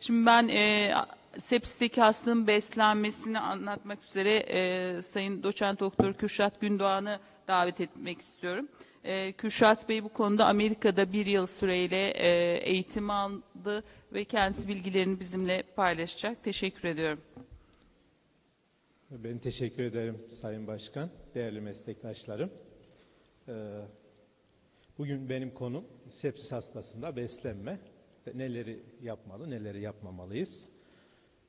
Şimdi ben e, sepsisteki hastanın beslenmesini anlatmak üzere e, Sayın Doçent Doktor Kürşat Gündoğan'ı davet etmek istiyorum. E, Kürşat Bey bu konuda Amerika'da bir yıl süreyle e, eğitim aldı ve kendisi bilgilerini bizimle paylaşacak. Teşekkür ediyorum. Ben teşekkür ederim Sayın Başkan, değerli meslektaşlarım. Ee, Bugün benim konum sepsis hastasında beslenme. Neleri yapmalı, neleri yapmamalıyız?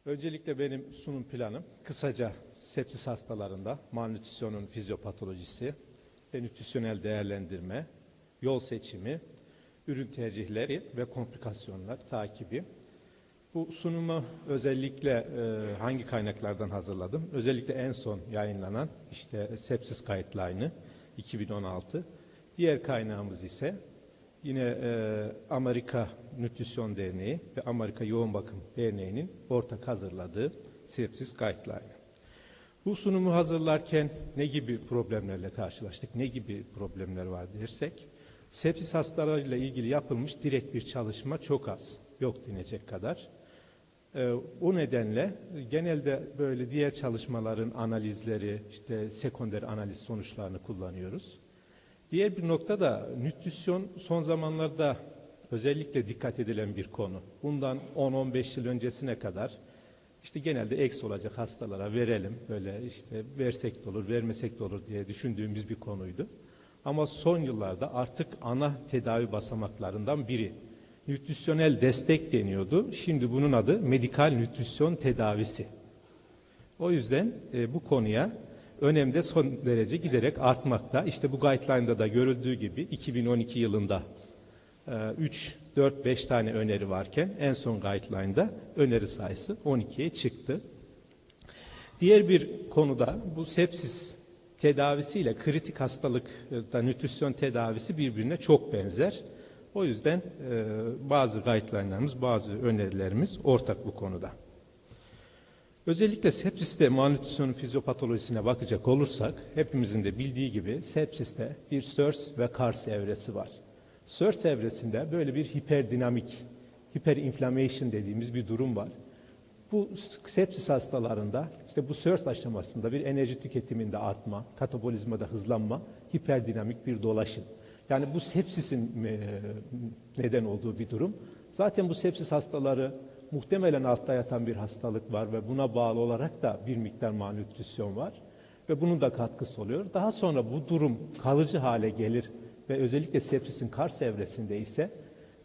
Öncelikle benim sunum planım kısaca sepsis hastalarında malnütrisyonun fizyopatolojisi nütrisyonel değerlendirme, yol seçimi, ürün tercihleri ve komplikasyonlar takibi. Bu sunumu özellikle e, hangi kaynaklardan hazırladım? Özellikle en son yayınlanan işte sepsis guideline'ı 2016. Diğer kaynağımız ise yine e, Amerika Nütrisyon Derneği ve Amerika Yoğun Bakım Derneği'nin ortak hazırladığı sepsis guideline. Bu sunumu hazırlarken ne gibi problemlerle karşılaştık, ne gibi problemler var dersek, sepsis hastalarıyla ilgili yapılmış direkt bir çalışma çok az, yok denecek kadar. Ee, o nedenle genelde böyle diğer çalışmaların analizleri, işte sekonder analiz sonuçlarını kullanıyoruz. Diğer bir nokta da nütrisyon son zamanlarda özellikle dikkat edilen bir konu. Bundan 10-15 yıl öncesine kadar işte genelde eks olacak hastalara verelim böyle işte versek de olur vermesek de olur diye düşündüğümüz bir konuydu. Ama son yıllarda artık ana tedavi basamaklarından biri. Nütrisyonel destek deniyordu. Şimdi bunun adı medikal nütrisyon tedavisi. O yüzden e, bu konuya önem de son derece giderek artmakta. İşte bu guideline'da da görüldüğü gibi 2012 yılında 3, 4, 5 tane öneri varken en son guideline'da öneri sayısı 12'ye çıktı. Diğer bir konuda bu sepsis tedavisiyle kritik hastalıkta nütrisyon tedavisi birbirine çok benzer. O yüzden e, bazı guideline'larımız, bazı önerilerimiz ortak bu konuda. Özellikle sepsiste malnütrisyonun fizyopatolojisine bakacak olursak hepimizin de bildiği gibi sepsiste bir SIRS ve KARS evresi var. SIRS evresinde böyle bir hiperdinamik, hiperinflammation dediğimiz bir durum var. Bu sepsis hastalarında işte bu SIRS aşamasında bir enerji tüketiminde artma, katabolizmada hızlanma, hiperdinamik bir dolaşım. Yani bu sepsisin neden olduğu bir durum. Zaten bu sepsis hastaları muhtemelen altta yatan bir hastalık var ve buna bağlı olarak da bir miktar malnütrisyon var ve bunun da katkısı oluyor. Daha sonra bu durum kalıcı hale gelir ve özellikle sepsisin kars evresinde ise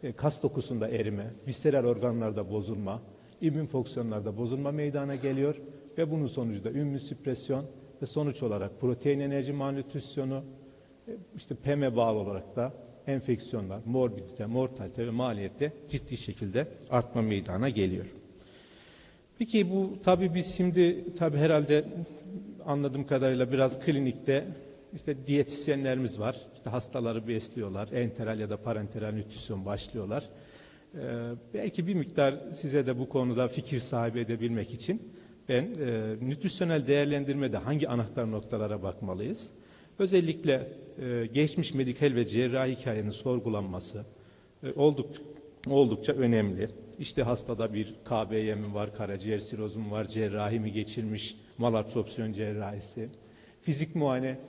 e, kas dokusunda erime, visceral organlarda bozulma, immün fonksiyonlarda bozulma meydana geliyor ve bunun sonucu da süpresyon ve sonuç olarak protein enerji malnütrisyonu, e, işte PEM'e bağlı olarak da enfeksiyonlar, morbidite, mortalite ve maliyette ciddi şekilde artma meydana geliyor. Peki bu tabii biz şimdi tabii herhalde anladığım kadarıyla biraz klinikte işte diyetisyenlerimiz var. İşte hastaları besliyorlar. Enteral ya da parenteral nütrisyon başlıyorlar. Ee, belki bir miktar size de bu konuda fikir sahibi edebilmek için ben e, nütrisyonel değerlendirmede hangi anahtar noktalara bakmalıyız? Özellikle e, geçmiş medikal ve cerrahi hikayenin sorgulanması e, olduk, oldukça önemli. İşte hastada bir KBY mi var, karaciğer sirozu mu var, cerrahi mi geçirmiş, malabsorpsiyon cerrahisi. Fizik muayene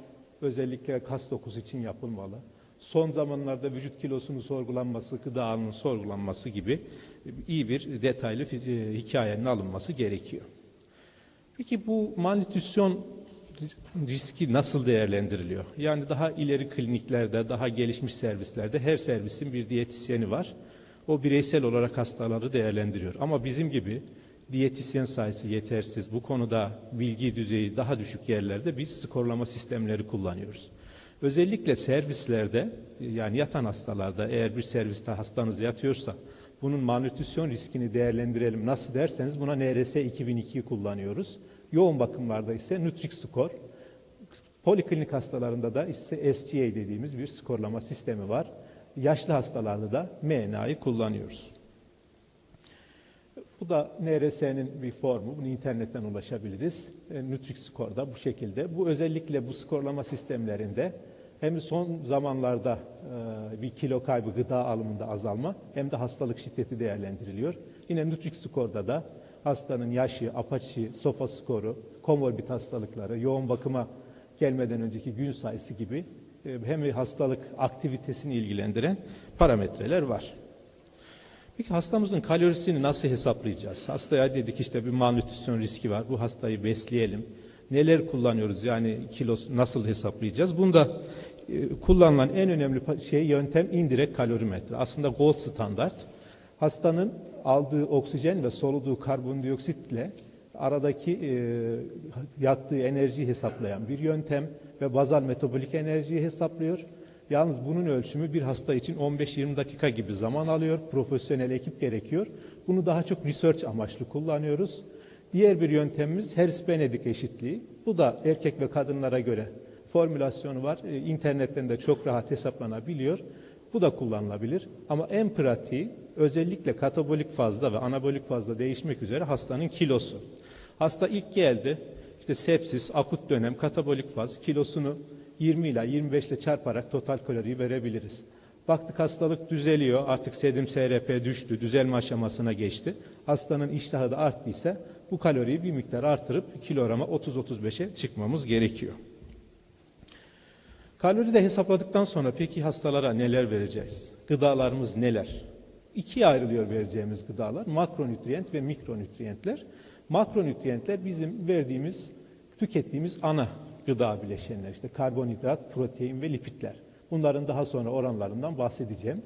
özellikle kas dokusu için yapılmalı. Son zamanlarda vücut kilosunun sorgulanması, gıda alımının sorgulanması gibi iyi bir detaylı e, hikayenin alınması gerekiyor. Peki bu malnütrisyon riski nasıl değerlendiriliyor? Yani daha ileri kliniklerde, daha gelişmiş servislerde her servisin bir diyetisyeni var. O bireysel olarak hastaları değerlendiriyor. Ama bizim gibi diyetisyen sayısı yetersiz, bu konuda bilgi düzeyi daha düşük yerlerde biz skorlama sistemleri kullanıyoruz. Özellikle servislerde yani yatan hastalarda eğer bir serviste hastanız yatıyorsa bunun malnütrisyon riskini değerlendirelim. Nasıl derseniz buna NRS 2002'yi kullanıyoruz. Yoğun bakımlarda ise Nutrix skor. Poliklinik hastalarında da ise SGA dediğimiz bir skorlama sistemi var. Yaşlı hastalarda da MNA'yı kullanıyoruz. Bu da NRS'nin bir formu. Bunu internetten ulaşabiliriz. E, Nutrix skor da bu şekilde. Bu özellikle bu skorlama sistemlerinde hem son zamanlarda e, bir kilo kaybı gıda alımında azalma hem de hastalık şiddeti değerlendiriliyor. Yine Nutri-Score'da da hastanın yaşı, apaçi, sofa skoru, komorbid hastalıkları, yoğun bakıma gelmeden önceki gün sayısı gibi e, hem hastalık aktivitesini ilgilendiren parametreler var. Peki hastamızın kalorisini nasıl hesaplayacağız? Hastaya dedik işte bir malnütrisyon riski var. Bu hastayı besleyelim. Neler kullanıyoruz? Yani kilosu nasıl hesaplayacağız? Bunda e, kullanılan en önemli şey yöntem indirekt kalorimetre. Aslında gold standart. Hastanın aldığı oksijen ve soluduğu karbondioksitle aradaki e, yaktığı enerjiyi hesaplayan bir yöntem ve bazal metabolik enerjiyi hesaplıyor. Yalnız bunun ölçümü bir hasta için 15-20 dakika gibi zaman alıyor. Profesyonel ekip gerekiyor. Bunu daha çok research amaçlı kullanıyoruz. Diğer bir yöntemimiz Harris-Benedict eşitliği. Bu da erkek ve kadınlara göre formülasyonu var. E, İnternetten de çok rahat hesaplanabiliyor. Bu da kullanılabilir. Ama en pratiği özellikle katabolik fazla ve anabolik fazla değişmek üzere hastanın kilosu. Hasta ilk geldi. işte sepsis, akut dönem, katabolik faz kilosunu 20 ile 25 ile çarparak total kaloriyi verebiliriz. Baktık hastalık düzeliyor. Artık sedim SRP düştü. Düzelme aşamasına geçti. Hastanın iştahı da arttıysa bu kaloriyi bir miktar artırıp kilograma 30-35'e çıkmamız gerekiyor. Kalori de hesapladıktan sonra peki hastalara neler vereceğiz? Gıdalarımız neler? İkiye ayrılıyor vereceğimiz gıdalar. Makronütriyent ve mikronütriyentler. Makronütriyentler bizim verdiğimiz, tükettiğimiz ana gıda bileşenler. İşte karbonhidrat, protein ve lipidler. Bunların daha sonra oranlarından bahsedeceğim.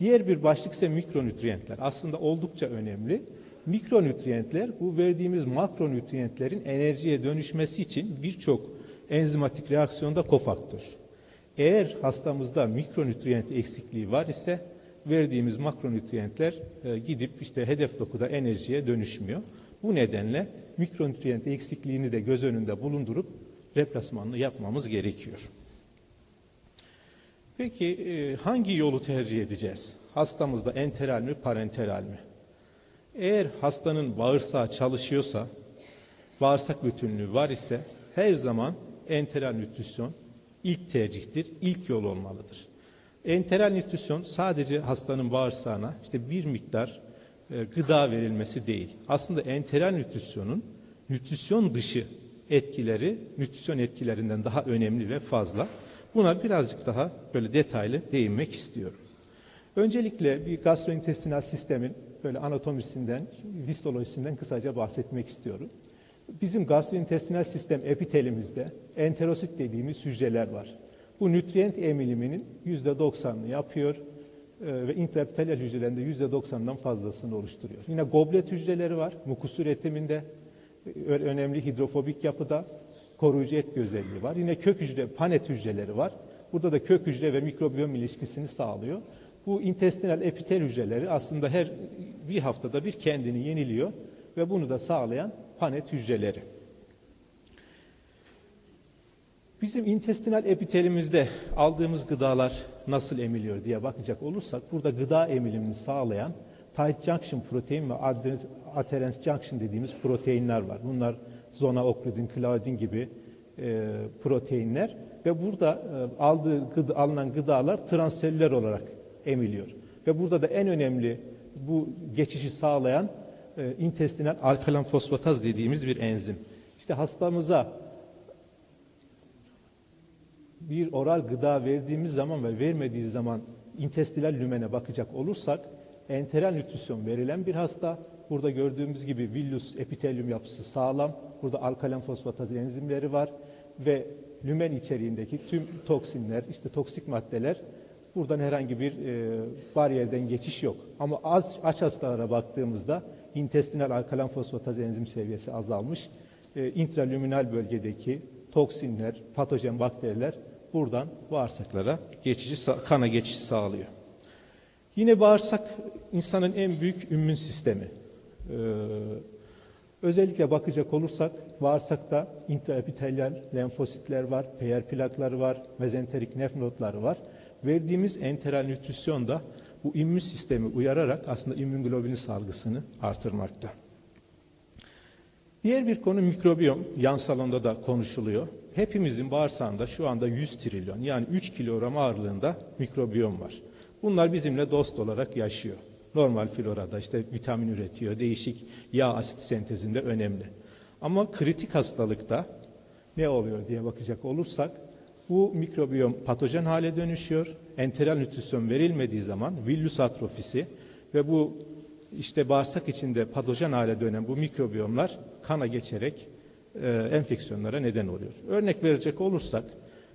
Diğer bir başlık ise mikronütriyentler. Aslında oldukça önemli. Mikronütriyentler bu verdiğimiz makronütriyentlerin enerjiye dönüşmesi için birçok enzimatik reaksiyonda kofaktör. Eğer hastamızda mikronütriyent eksikliği var ise verdiğimiz makronütriyentler e, gidip işte hedef dokuda enerjiye dönüşmüyor. Bu nedenle mikronütriyent eksikliğini de göz önünde bulundurup replasmanını yapmamız gerekiyor. Peki e, hangi yolu tercih edeceğiz? Hastamızda enteral mi, parenteral mi? Eğer hastanın bağırsağı çalışıyorsa, bağırsak bütünlüğü var ise her zaman enteral nütrisyon ilk tercihtir, ilk yol olmalıdır. Enteral nütrisyon sadece hastanın bağırsağına işte bir miktar e, gıda verilmesi değil. Aslında enteral nütrisyonun nütrisyon dışı etkileri nütrisyon etkilerinden daha önemli ve fazla. Buna birazcık daha böyle detaylı değinmek istiyorum. Öncelikle bir gastrointestinal sistemin böyle anatomisinden, histolojisinden kısaca bahsetmek istiyorum. Bizim gastrointestinal sistem epitelimizde enterosit dediğimiz hücreler var. Bu nütriyent emiliminin %90'ını yapıyor e, ve intraepitelal hücrelerinde %90'dan fazlasını oluşturuyor. Yine goblet hücreleri var. Mukus üretiminde e, önemli hidrofobik yapıda koruyucu etki özelliği var. Yine kök hücre, panet hücreleri var. Burada da kök hücre ve mikrobiyom ilişkisini sağlıyor. Bu intestinal epitel hücreleri aslında her bir haftada bir kendini yeniliyor ve bunu da sağlayan panet hücreleri. Bizim intestinal epitelimizde aldığımız gıdalar nasıl emiliyor diye bakacak olursak burada gıda emilimini sağlayan tight junction protein ve adherence junction dediğimiz proteinler var. Bunlar zona okludin, claudin gibi e, proteinler ve burada e, aldığı gıda, alınan gıdalar transselüler olarak emiliyor. Ve burada da en önemli bu geçişi sağlayan e, intestinal alkalan fosfataz dediğimiz bir enzim. İşte hastamıza bir oral gıda verdiğimiz zaman ve vermediği zaman intestinal lümene bakacak olursak enteral nütrisyon verilen bir hasta burada gördüğümüz gibi villus epitelyum yapısı sağlam. Burada alkalan fosfataz enzimleri var ve lümen içeriğindeki tüm toksinler, işte toksik maddeler buradan herhangi bir e, bariyerden geçiş yok. Ama az aç hastalara baktığımızda intestinal alkalan fosfataz enzim seviyesi azalmış. E, intralüminal bölgedeki toksinler, patojen bakteriler buradan bağırsaklara geçici kana geçiş sağlıyor. Yine bağırsak insanın en büyük immün sistemi. Ee, özellikle bakacak olursak bağırsakta intraepitelyal lenfositler var, PR plakları var, mezenterik nef nodları var. Verdiğimiz enteral nütrisyon da bu immün sistemi uyararak aslında immünoglobulin salgısını artırmakta. Diğer bir konu mikrobiyom. Yan salonda da konuşuluyor. Hepimizin bağırsağında şu anda 100 trilyon yani 3 kilogram ağırlığında mikrobiyom var. Bunlar bizimle dost olarak yaşıyor. Normal florada işte vitamin üretiyor. Değişik yağ asit sentezinde önemli. Ama kritik hastalıkta ne oluyor diye bakacak olursak bu mikrobiyom patojen hale dönüşüyor. Enteral nütrisyon verilmediği zaman villus atrofisi ve bu işte bağırsak içinde patojen hale dönen bu mikrobiyomlar kana geçerek e, enfeksiyonlara neden oluyor. Örnek verecek olursak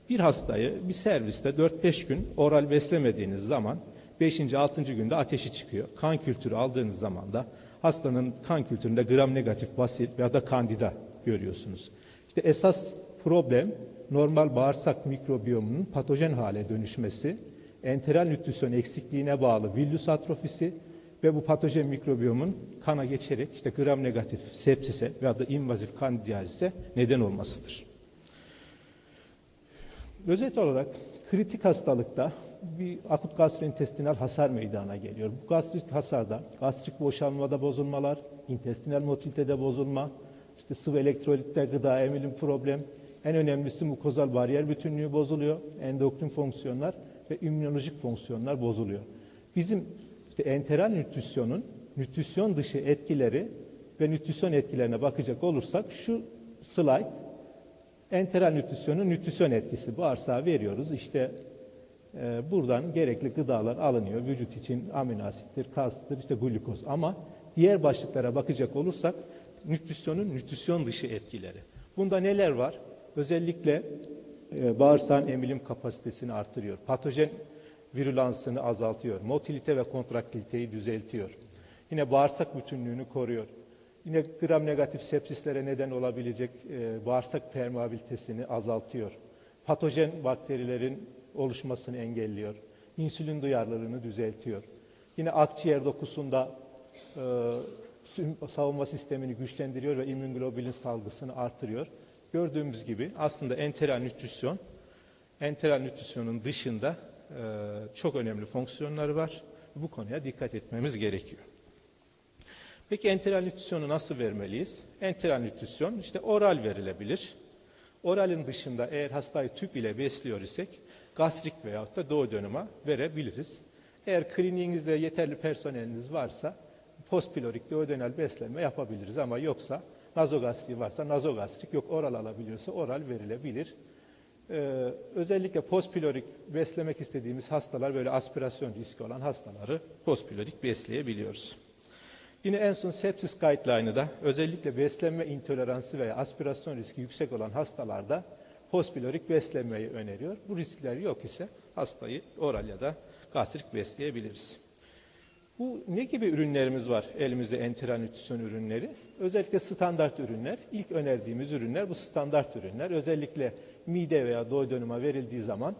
bir hastayı bir serviste 4-5 gün oral beslemediğiniz zaman 5. 6. günde ateşi çıkıyor. Kan kültürü aldığınız zaman da hastanın kan kültüründe gram negatif basit ya da kandida görüyorsunuz. İşte esas problem normal bağırsak mikrobiyomunun patojen hale dönüşmesi, enteral nütrisyon eksikliğine bağlı villus atrofisi ve bu patojen mikrobiyomun kana geçerek işte gram negatif sepsise veya da invazif kandidiyazise neden olmasıdır. Özet olarak kritik hastalıkta bir akut gastrointestinal hasar meydana geliyor. Bu gastrik hasarda gastrik boşalmada bozulmalar, intestinal motilitede bozulma, işte sıvı elektrolitte gıda emilim problem, en önemlisi mukozal bariyer bütünlüğü bozuluyor, endokrin fonksiyonlar ve immünolojik fonksiyonlar bozuluyor. Bizim işte enteral nütrisyonun nütrisyon dışı etkileri ve nütrisyon etkilerine bakacak olursak şu slide enteral nütrisyonun nütrisyon etkisi bağırsağa veriyoruz. İşte e, buradan gerekli gıdalar alınıyor. Vücut için amino asittir, kastıdır, işte glukoz. Ama diğer başlıklara bakacak olursak nütrisyonun nütrisyon dışı etkileri. Bunda neler var? Özellikle e, bağırsağın emilim kapasitesini artırıyor. Patojen virülansını azaltıyor. Motilite ve kontraktiliteyi düzeltiyor. Yine bağırsak bütünlüğünü koruyor. Yine gram negatif sepsislere neden olabilecek e, bağırsak permeabilitesini azaltıyor. Patojen bakterilerin oluşmasını engelliyor. İnsülin duyarlılığını düzeltiyor. Yine akciğer dokusunda e, savunma sistemini güçlendiriyor ve immünoglobulin salgısını artırıyor. Gördüğümüz gibi aslında enteral nütrisyon, enteral nütrisyonun dışında e, çok önemli fonksiyonları var. Bu konuya dikkat etmemiz gerekiyor. Peki enteral nütrisyonu nasıl vermeliyiz? Enteral nütrisyon işte oral verilebilir. Oralin dışında eğer hastayı tüp ile besliyor isek gastrik veyahut da doğu dönüme verebiliriz. Eğer kliniğinizde yeterli personeliniz varsa postpilorik duodenal beslenme yapabiliriz ama yoksa nazogastrik varsa nazogastrik yok oral alabiliyorsa oral verilebilir. Ee, özellikle postpilorik beslemek istediğimiz hastalar böyle aspirasyon riski olan hastaları postpilorik besleyebiliyoruz. Yine en son sepsis guideline'ı da özellikle beslenme intoleransı veya aspirasyon riski yüksek olan hastalarda postpilorik beslenmeyi öneriyor. Bu riskler yok ise hastayı oral ya da gastrik besleyebiliriz. Bu ne gibi ürünlerimiz var elimizde enteral nütrisyon ürünleri? Özellikle standart ürünler. İlk önerdiğimiz ürünler bu standart ürünler. Özellikle mide veya duodenuma verildiği zaman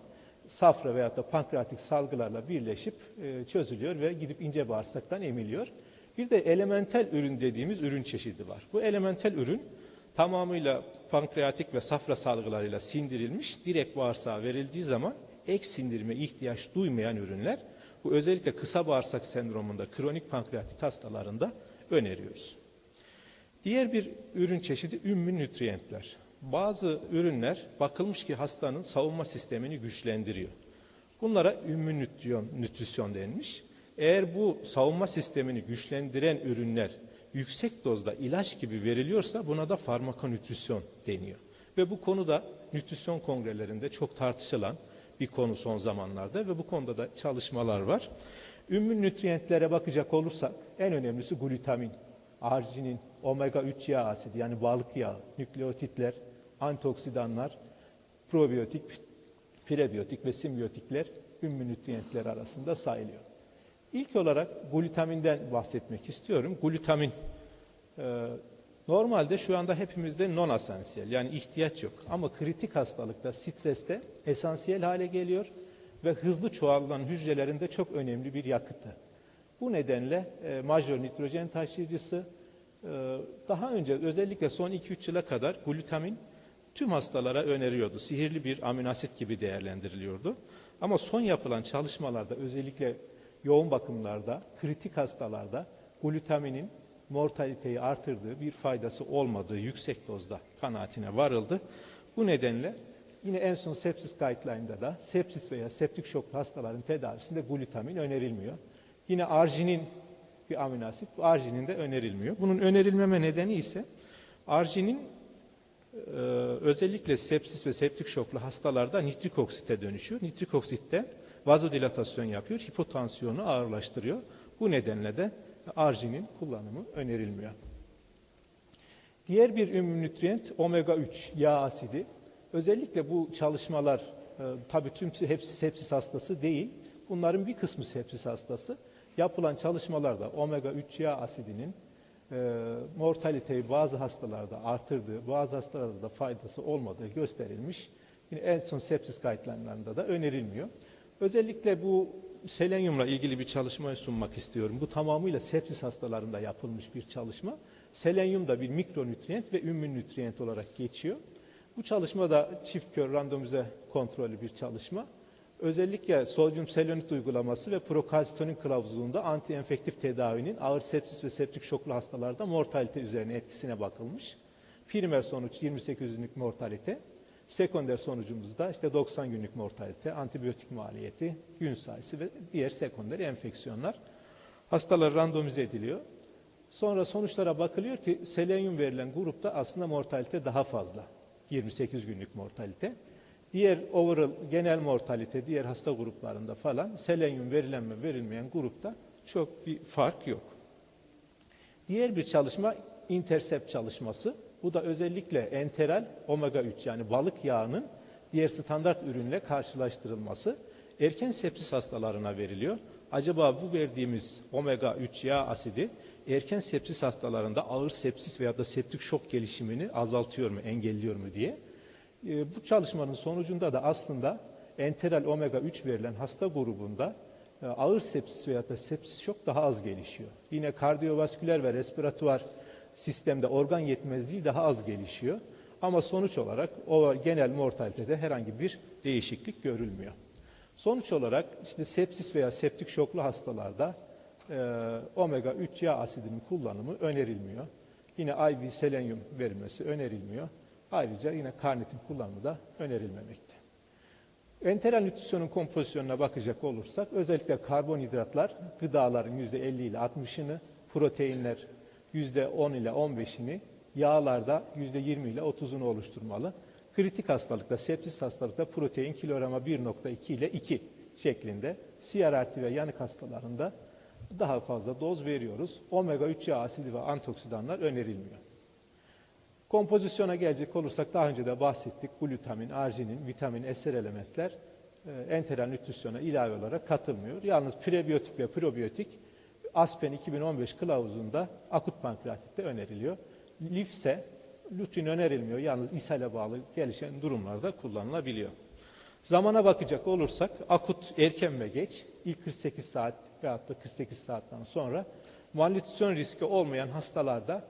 safra veya da pankreatik salgılarla birleşip e, çözülüyor ve gidip ince bağırsaktan emiliyor. Bir de elementel ürün dediğimiz ürün çeşidi var. Bu elementel ürün tamamıyla pankreatik ve safra salgılarıyla sindirilmiş, direkt bağırsağa verildiği zaman ek sindirime ihtiyaç duymayan ürünler. Bu özellikle kısa bağırsak sendromunda, kronik pankreatit hastalarında öneriyoruz. Diğer bir ürün çeşidi ümmü nütriyentler. Bazı ürünler bakılmış ki hastanın savunma sistemini güçlendiriyor. Bunlara ümmü nütrisyon, nütrisyon denmiş. Eğer bu savunma sistemini güçlendiren ürünler yüksek dozda ilaç gibi veriliyorsa buna da farmakonütrisyon deniyor. Ve bu konuda nütrisyon kongrelerinde çok tartışılan bir konu son zamanlarda ve bu konuda da çalışmalar var. Ümmün nütriyentlere bakacak olursak en önemlisi glutamin, arginin, omega 3 yağ asidi yani balık yağı, nükleotitler, antioksidanlar, probiyotik, prebiyotik ve simbiyotikler ümmün nütriyentler arasında sayılıyor. İlk olarak glutaminden bahsetmek istiyorum. Glutamin e, normalde şu anda hepimizde non esansiyel yani ihtiyaç yok. Ama kritik hastalıkta, streste esansiyel hale geliyor ve hızlı çoğalan hücrelerinde çok önemli bir yakıtı. Bu nedenle e, majör nitrojen taşıyıcısı e, daha önce özellikle son 2-3 yıla kadar glutamin tüm hastalara öneriyordu. Sihirli bir aminoasit gibi değerlendiriliyordu. Ama son yapılan çalışmalarda özellikle yoğun bakımlarda, kritik hastalarda glutaminin mortaliteyi artırdığı bir faydası olmadığı yüksek dozda kanaatine varıldı. Bu nedenle yine en son sepsis guideline'da da sepsis veya septik şok hastaların tedavisinde glutamin önerilmiyor. Yine arginin bir amino asit. Bu arginin de önerilmiyor. Bunun önerilmeme nedeni ise arginin e, özellikle sepsis ve septik şoklu hastalarda nitrik oksite dönüşüyor. Nitrik oksit de vazodilatasyon yapıyor, hipotansiyonu ağırlaştırıyor. Bu nedenle de arginin kullanımı önerilmiyor. Diğer bir ümünütrient omega 3 yağ asidi. Özellikle bu çalışmalar e, tabii hepsi sepsis hastası değil. Bunların bir kısmı sepsis hastası. Yapılan çalışmalarda omega 3 yağ asidinin e, mortaliteyi bazı hastalarda artırdığı, bazı hastalarda da faydası olmadığı gösterilmiş. Yine en son sepsis guideline'larında da önerilmiyor. Özellikle bu selenyumla ilgili bir çalışmayı sunmak istiyorum. Bu tamamıyla sepsis hastalarında yapılmış bir çalışma. Selenyum da bir mikronütrient ve ümmünütrient olarak geçiyor. Bu çalışma da çift kör randomize kontrollü bir çalışma. Özellikle sodyum selonit uygulaması ve prokalsitonin kılavuzluğunda antienfektif tedavinin ağır sepsis ve septik şoklu hastalarda mortalite üzerine etkisine bakılmış. Primer sonuç 28 günlük mortalite. Sekonder sonucumuzda işte 90 günlük mortalite, antibiyotik maliyeti, gün sayısı ve diğer sekonder enfeksiyonlar. Hastalar randomize ediliyor. Sonra sonuçlara bakılıyor ki selenyum verilen grupta aslında mortalite daha fazla. 28 günlük mortalite. Diğer overall genel mortalite diğer hasta gruplarında falan selenyum verilen ve verilmeyen grupta çok bir fark yok. Diğer bir çalışma intercept çalışması. Bu da özellikle enteral omega 3 yani balık yağının diğer standart ürünle karşılaştırılması erken sepsis hastalarına veriliyor. Acaba bu verdiğimiz omega 3 yağ asidi erken sepsis hastalarında ağır sepsis veya da septik şok gelişimini azaltıyor mu, engelliyor mu diye. E, bu çalışmanın sonucunda da aslında enteral omega 3 verilen hasta grubunda e, ağır sepsis veya da sepsis şok daha az gelişiyor. Yine kardiyovasküler ve respiratuvar sistemde organ yetmezliği daha az gelişiyor. Ama sonuç olarak o genel mortalitede herhangi bir değişiklik görülmüyor. Sonuç olarak işte sepsis veya septik şoklu hastalarda e, omega 3 yağ asidinin kullanımı önerilmiyor. Yine IV selenyum verilmesi önerilmiyor. Ayrıca yine karnitin kullanımı da önerilmemekte. Enteral nütrisyonun kompozisyonuna bakacak olursak özellikle karbonhidratlar gıdaların %50 ile 60'ını, proteinler %10 ile 15'ini, yağlarda %20 ile 30'unu oluşturmalı. Kritik hastalıkta, sepsis hastalıkta protein kilograma 1.2 ile 2 şeklinde. CRRT ve yanık hastalarında daha fazla doz veriyoruz. Omega 3 yağ asidi ve antioksidanlar önerilmiyor. Kompozisyona gelecek olursak daha önce de bahsettik. Glutamin, arginin, vitamin, eser elementler e, enteral nütrisyona ilave olarak katılmıyor. Yalnız prebiyotik ve probiyotik Aspen 2015 kılavuzunda akut pankreatitte öneriliyor. Lif ise lutein önerilmiyor. Yalnız ishale bağlı gelişen durumlarda kullanılabiliyor. Zamana bakacak olursak akut erken ve geç ilk 48 saat veyahut da 48 saatten sonra malnütrisyon riski olmayan hastalarda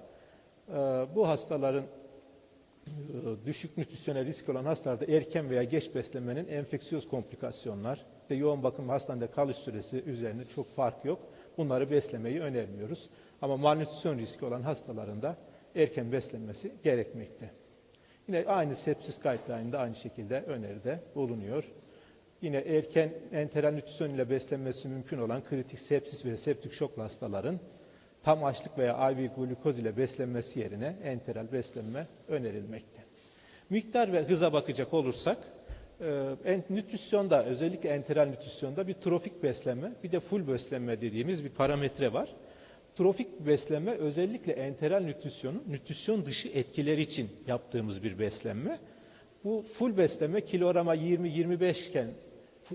e, bu hastaların e, düşük nütrisyona risk olan hastalarda erken veya geç beslenmenin enfeksiyöz komplikasyonlar, işte yoğun bakım hastanede kalış süresi üzerinde çok fark yok. Bunları beslemeyi önermiyoruz. Ama malnütrisyon riski olan hastalarında erken beslenmesi gerekmekte. Yine aynı sepsis guideline'da aynı şekilde öneride bulunuyor. Yine erken enteral nütrisyon ile beslenmesi mümkün olan kritik sepsis ve septik şok hastaların tam açlık veya IV glukoz ile beslenmesi yerine enteral beslenme önerilmekte. Miktar ve hıza bakacak olursak e, nütrisyonda özellikle enteral nütrisyonda bir trofik beslenme bir de full beslenme dediğimiz bir parametre var. Trofik beslenme özellikle enteral nütrisyonun nütrisyon dışı etkileri için yaptığımız bir beslenme. Bu full beslenme kilograma 20-25 iken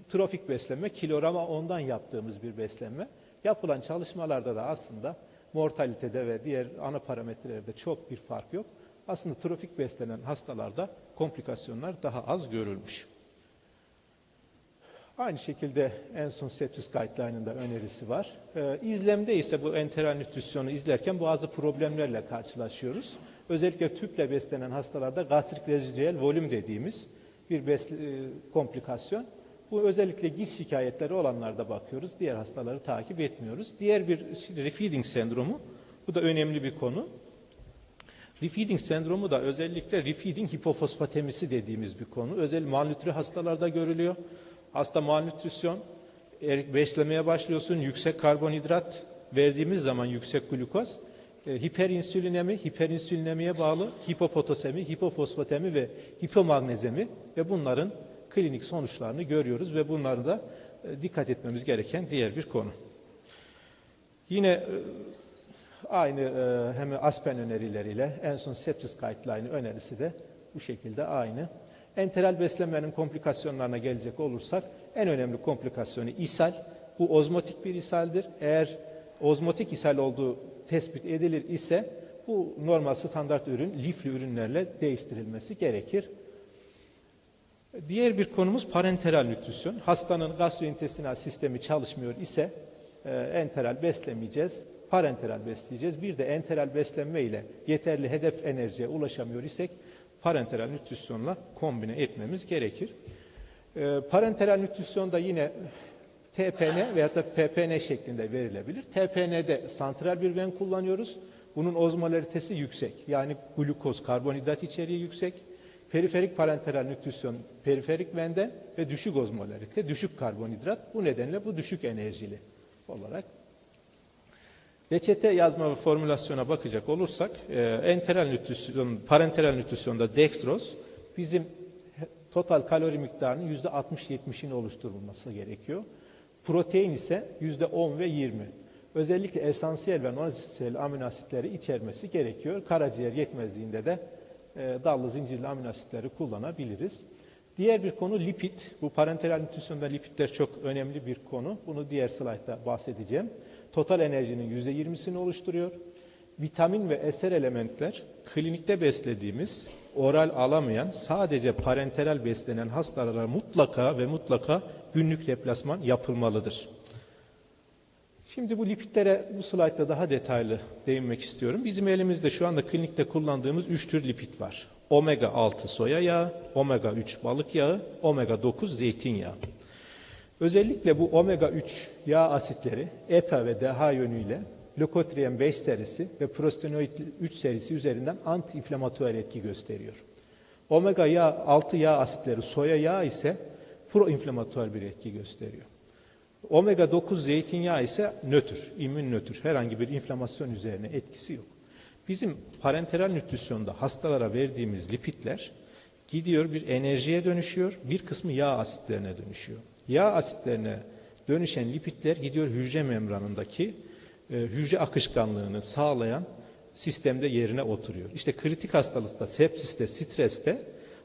trofik beslenme kilograma 10'dan yaptığımız bir beslenme. Yapılan çalışmalarda da aslında mortalitede ve diğer ana parametrelerde çok bir fark yok. Aslında trofik beslenen hastalarda komplikasyonlar daha az görülmüş. Aynı şekilde en son sepsis guideline'ında önerisi var. Ee, izlemde ise bu enteral nütrisyonu izlerken bazı problemlerle karşılaşıyoruz. Özellikle tüple beslenen hastalarda gastrik rezidüel volüm dediğimiz bir besle, e, komplikasyon. Bu özellikle giz şikayetleri olanlarda bakıyoruz. Diğer hastaları takip etmiyoruz. Diğer bir refeeding sendromu. Bu da önemli bir konu. Refeeding sendromu da özellikle refeeding hipofosfatemisi dediğimiz bir konu. Özel malnütri hastalarda görülüyor. Hasta malnütrisyon, er, beslemeye başlıyorsun, yüksek karbonhidrat verdiğimiz zaman yüksek glukoz e, hiperinsülinemi, hiperinsülinemiye bağlı hipopotosemi, hipofosfatemi ve hipomagnezemi ve bunların klinik sonuçlarını görüyoruz ve bunları da e, dikkat etmemiz gereken diğer bir konu. Yine e, aynı e, hem aspen önerileriyle en son sepsis guideline önerisi de bu şekilde aynı. Enteral beslenmenin komplikasyonlarına gelecek olursak en önemli komplikasyonu ishal. Bu ozmotik bir ishaldir. Eğer ozmotik ishal olduğu tespit edilir ise bu normal standart ürün lifli ürünlerle değiştirilmesi gerekir. Diğer bir konumuz parenteral nütrisyon. Hastanın gastrointestinal sistemi çalışmıyor ise e, enteral beslemeyeceğiz, parenteral besleyeceğiz. Bir de enteral beslenme ile yeterli hedef enerjiye ulaşamıyor isek parenteral nütrisyonla kombine etmemiz gerekir. E, parenteral nütrisyon da yine TPN veya da PPN şeklinde verilebilir. TPN'de santral bir ven kullanıyoruz. Bunun ozmolaritesi yüksek. Yani glukoz, karbonhidrat içeriği yüksek. Periferik parenteral nütrisyon periferik vende ve düşük ozmolarite, düşük karbonhidrat. Bu nedenle bu düşük enerjili olarak. Reçete yazma ve formülasyona bakacak olursak e, enteral nütrisyon, parenteral nütrisyonda dextroz bizim total kalori miktarının yüzde 60-70'ini oluşturulması gerekiyor. Protein ise yüzde 10 ve 20. Özellikle esansiyel ve non-esansiyel amino asitleri içermesi gerekiyor. Karaciğer yetmezliğinde de e, dallı zincirli amino asitleri kullanabiliriz. Diğer bir konu lipid. Bu parenteral nütrisyonda lipidler çok önemli bir konu. Bunu diğer slaytta bahsedeceğim. Total enerjinin yüzde yirmisini oluşturuyor. Vitamin ve eser elementler klinikte beslediğimiz, oral alamayan, sadece parenteral beslenen hastalara mutlaka ve mutlaka günlük replasman yapılmalıdır. Şimdi bu lipidlere bu slaytta daha detaylı değinmek istiyorum. Bizim elimizde şu anda klinikte kullandığımız 3 tür lipid var. Omega 6 soya yağı, omega 3 balık yağı, omega 9 zeytinyağı. Özellikle bu omega 3 yağ asitleri EPA ve DHA yönüyle Lökotriyen 5 serisi ve prostenoid 3 serisi üzerinden anti-inflamatuar etki gösteriyor. Omega yağ, 6 yağ asitleri soya yağı ise proinflamatuar bir etki gösteriyor. Omega 9 zeytinyağı ise nötr, immün nötr. Herhangi bir inflamasyon üzerine etkisi yok. Bizim parenteral nütrisyonda hastalara verdiğimiz lipidler gidiyor bir enerjiye dönüşüyor, bir kısmı yağ asitlerine dönüşüyor. Yağ asitlerine dönüşen lipidler gidiyor hücre membranındaki e, hücre akışkanlığını sağlayan sistemde yerine oturuyor. İşte kritik hastalıkta, sepsiste, streste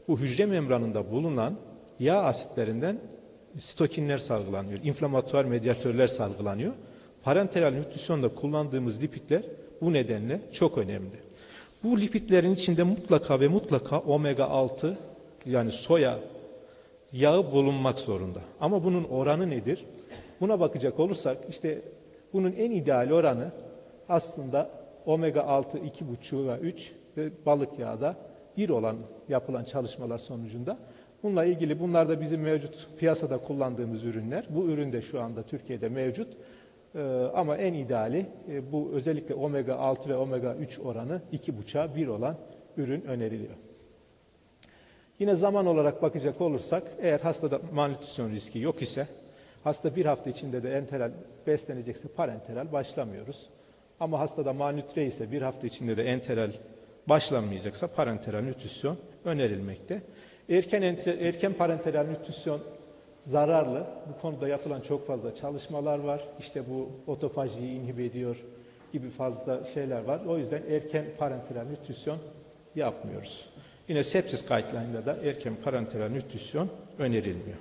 bu hücre membranında bulunan yağ asitlerinden sitokinler salgılanıyor, inflamatuar medyatörler salgılanıyor. Parenteral nütrisyonda kullandığımız lipidler bu nedenle çok önemli. Bu lipidlerin içinde mutlaka ve mutlaka omega 6 yani soya yağı bulunmak zorunda. Ama bunun oranı nedir? Buna bakacak olursak işte bunun en ideal oranı aslında omega 6 2,5'a 3 ve balık yağı da 1 olan yapılan çalışmalar sonucunda Bununla ilgili bunlar da bizim mevcut piyasada kullandığımız ürünler. Bu ürün de şu anda Türkiye'de mevcut. Ee, ama en ideali e, bu özellikle omega 6 ve omega 3 oranı 2,5'a 1 olan ürün öneriliyor. Yine zaman olarak bakacak olursak eğer hastada malnütrisyon riski yok ise hasta bir hafta içinde de enteral beslenecekse parenteral başlamıyoruz. Ama hastada malnütre ise bir hafta içinde de enteral başlanmayacaksa parenteral nütrisyon önerilmekte. Erken, erken parenteral nütrisyon zararlı. Bu konuda yapılan çok fazla çalışmalar var. İşte bu otofajiyi inhibe ediyor gibi fazla şeyler var. O yüzden erken parenteral nütrisyon yapmıyoruz. Yine sepsis guideline'da da erken parenteral nütrisyon önerilmiyor.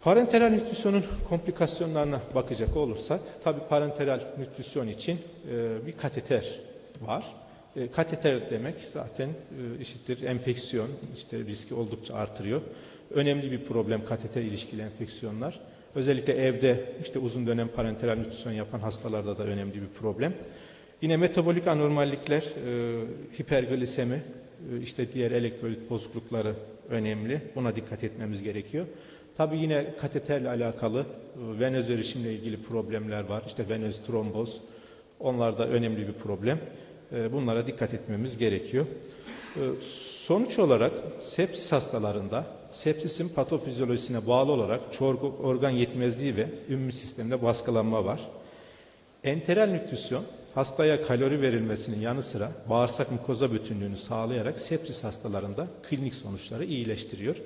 Parenteral nütrisyonun komplikasyonlarına bakacak olursak, tabi parenteral nütrisyon için e, bir kateter var. E, kateter demek zaten e, işittir enfeksiyon, işte riski oldukça artırıyor. Önemli bir problem kateter ilişkili enfeksiyonlar. Özellikle evde işte uzun dönem parenteral nütrisyon yapan hastalarda da önemli bir problem. Yine metabolik anormallikler, e, hiperglisemi, işte diğer elektrolit bozuklukları önemli. Buna dikkat etmemiz gerekiyor. Tabii yine kateterle alakalı e, venöz erişimle ilgili problemler var. İşte venöz tromboz, onlar da önemli bir problem. E, bunlara dikkat etmemiz gerekiyor. E, sonuç olarak sepsis hastalarında sepsisin patofizyolojisine bağlı olarak çoğu organ yetmezliği ve ümmü sistemde baskılanma var. Enteral nütrisyon hastaya kalori verilmesinin yanı sıra bağırsak mukoza bütünlüğünü sağlayarak sepsis hastalarında klinik sonuçları iyileştiriyor.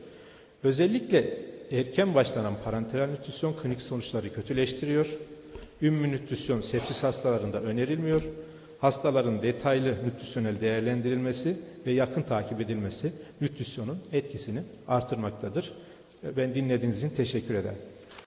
Özellikle erken başlanan parenteral nütrisyon klinik sonuçları kötüleştiriyor. Ümmü nütrisyon sepsis hastalarında önerilmiyor. Hastaların detaylı nütrisyonel değerlendirilmesi ve yakın takip edilmesi nütrisyonun etkisini artırmaktadır. Ben dinlediğiniz için teşekkür ederim.